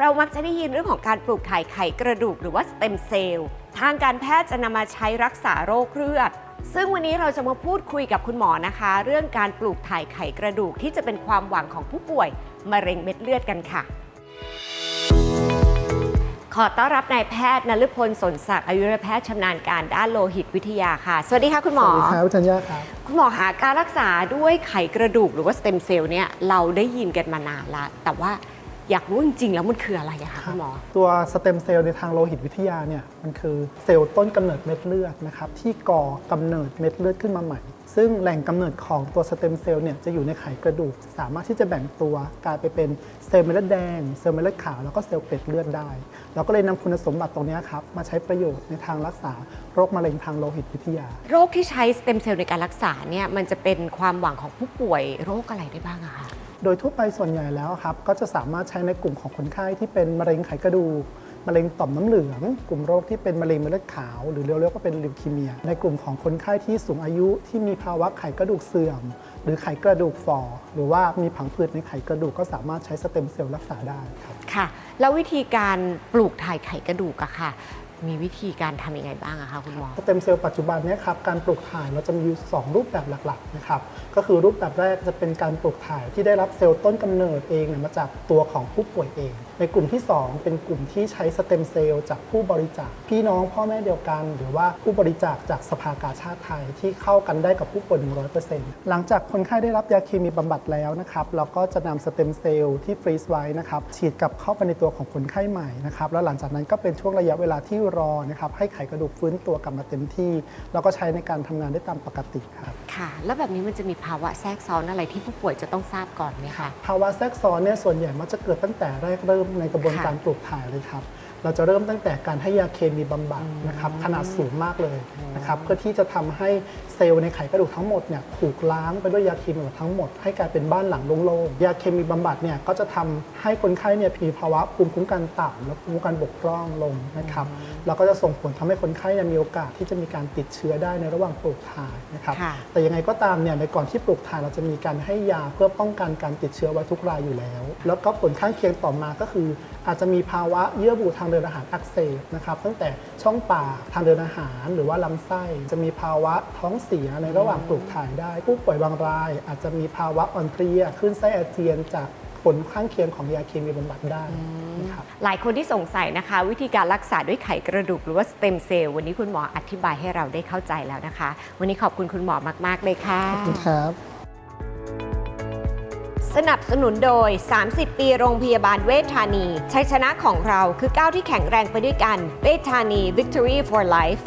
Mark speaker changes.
Speaker 1: เรามักจะได้ยินเรื่องของการปลูกถ่ายไขกระดูกหรือว่าสเต็มเซลล์ทางการแพทย์จะนำมาใช้รักษาโรคเลือด ซึ่งวันนี้เราจะมาพูดคุยกับคุณหมอนะคะ เรื่องการปลูกถ่ายไขกระดูกที่จะเป็นความหวังของผู้ป่วยมะเร็งเม็ดเลือดกันค่ะ ขอต้อนรับนายแพทย์นฤพลสนศักดิ์อายุรแพทย์ชำนาญการด้านโลหิตวิทยาค่ะ สวัสดีค่ะคุณหม
Speaker 2: ส
Speaker 1: อ
Speaker 2: วัสดีครับอาจัญญาครับ
Speaker 1: คุณหมอหาการรักษาด้วยไขกระดูกหรือว่าสเต็มเซลล์เนี่ยเราได้ยินกันมานานละแต่ว่า อยากรู้จริงๆ แล้วมันคืออะไรอะคะคุณหมอ
Speaker 2: ตัวสเต็มเซลล์ในทางโลหิตวิทยาเนี่ยมันคือเซลล์ต้นกำเนิดเม็ดเลือดนะครับที่ก่อกำเนิดเม็ดเลือดขึ้นมาใหม่ ซึ่งแหล่งกำเนิดของตัวสเต็มเซลล์เนี่ยจะอยู่ในไขกระดูก สามารถที่จะแบ่งตัวกลายไปเป็นเซลล์เม็ดเลือดแดง เซลล์เม็ดเลือดขาว แล้วก็เซลล์เกล็ดเลือดได้ เราก็เลยนำคุณสมบัติตรงเนี้ยครับมาใช้ประโยชน์ในทางรักษาโรคมะเร็งทางโลหิตวิทยา
Speaker 1: โรคที่ใช้สเต็มเซลล์ในการรักษาเนี่ยมันจะเป็นความหวังของผู้ป่วยโรคอะไรได้บ้างอะคะ
Speaker 2: โดยทั่วไปส่วนใหญ่แล้วครับก็จะสามารถใช้ในกลุ่มของคนไข้ที่เป็นมะเร็งไขกระดูก มะเร็งต่อมน้ำเหลือง กลุ่มโรคที่เป็นมะเร็งเม็ดเลือดขาว หรือเรียกว่าเป็นลิวคีเมีย ในกลุ่มของคนไข้ที่สูงอายุที่มีภาวะไขกระดูกเสื่อม หรือไขกระดูกฝ่อหรือว่ามีผังผืดในไขกระดูกก็สามารถใช้สเต็มเซลล์รักษาได้ครับ
Speaker 1: ค่ะ แล้ววิธีการปลูกถ่ายไขกระดูกอะค่ะ มีวิธีการทำยังไงบ้างอะคะคุณหมอ
Speaker 2: สเต็มเซลล์ปัจจุบันเนี้ครับการปลูกถ่ายเราจะมีอยู่สองรูปแบบหลักๆนะครับก็คือรูปแบบแรกจะเป็นการปลูกถ่ายที่ได้รับเซลล์ต้นกำเนิดเองเนี่ยมาจากตัวของผู้ป่วยเอง ในกลุ่มที่ 2 เป็นกลุ่มที่ใช้สเต็มเซลล์จากผู้บริจาคพี่น้องพ่อแม่เดียวกัน หรือว่าผู้บริจาคจากสภากาชาติไทยที่เข้ากันได้กับผู้ป่วย 100%หลังจากคนไข้ได้รับยาเคมีบำบัดแล้วนะครับเราก็จะนำสเต็มเซลล์ที่ฟรีซไว้นะครับฉีดกลับเข้าไปในตัวของคนไข้ใหม่นะครับแล้วหลังจากนั้นก็เป็นช่วงระยะเวลาที่รอนะครับให้ไขกระดูกฟื้นตัวกลับมาเต็มที่ แล้วก็ใช้ในการทำงานได้ตามปกติครับ
Speaker 1: ค่ะ แล้วแบบนี้มันจะมีภาวะแทรกซ้อนอะไรที่ผู้ป่วยจะต้องทราบก่อนไหมคะ
Speaker 2: ภาวะแทรกซ้อนเนี่ยส่วนใหญ่มักจะเกิดตั้งแต่แรกเริ่มในกระบวนการปลูกถ่ายเลยครับ เราจะเริ่มตั้งแต่การให้ยาเคมีบำบัดนะครับขนาดสูงมากเลยนะครับเพื่อที่จะทำให้เซลล์ในไขกระดูกทั้งหมดเนี่ยถูกล้างไปด้วยยาเคมีบำบัดทั้งหมดให้กลายเป็นบ้านหลังโล่งๆยาเคมีบำบัดเนี่ยก็จะทำให้คนไข้เนี่ยมีภาวะภูมิคุ้มกันต่ำและภูมิคุ้มกันบกพร่องลงนะครับแล้วก็จะส่งผลทำให้คนไข้เนี่ยมีโอกาสที่จะมีการติดเชื้อได้ในระหว่างปลูกถ่ายนะครับ
Speaker 1: ค่ะ
Speaker 2: แต่ยังไงก็ตามเนี่ยในก่อนที่ปลูกถ่ายเราจะมีการให้ยาเพื่อป้องกันการติดเชื้อไว้ทุกรายอยู่แล้ว แล้วก็ผลข้างเคียงต่อมาก็คือ อาจจะมีภาวะเยื่อบุทางเดินอาหารอักเสบนะครับตั้งแต่ช่องปากทางเดินอาหารหรือว่าลำไส้ จะมีภาวะท้องเสียในระหว่างปลูกถ่ายได้ ผู้ป่วยบางราย อาจจะมีภาวะอ่อนเพลียขึ้นไส้อาเจียนจากผลข้างเคียงของยาเคมีบำบัดได้นะครับ
Speaker 1: หลายคนที่สงสัยนะคะ วิธีการรักษาด้วยไขกระดูกหรือว่าสเต็มเซลล์วันนี้คุณหมออธิบายให้เราได้เข้าใจแล้วนะคะ วันนี้ขอบคุณคุณหมอมาก ๆ เลยค่ะ
Speaker 2: ครับ
Speaker 1: สนับสนุนโดย 30 ปีโรงพยาบาลเวชธานี ชัยชนะของเราคือก้าวที่แข็งแรงไปด้วยกัน เวชธานี Victory for Life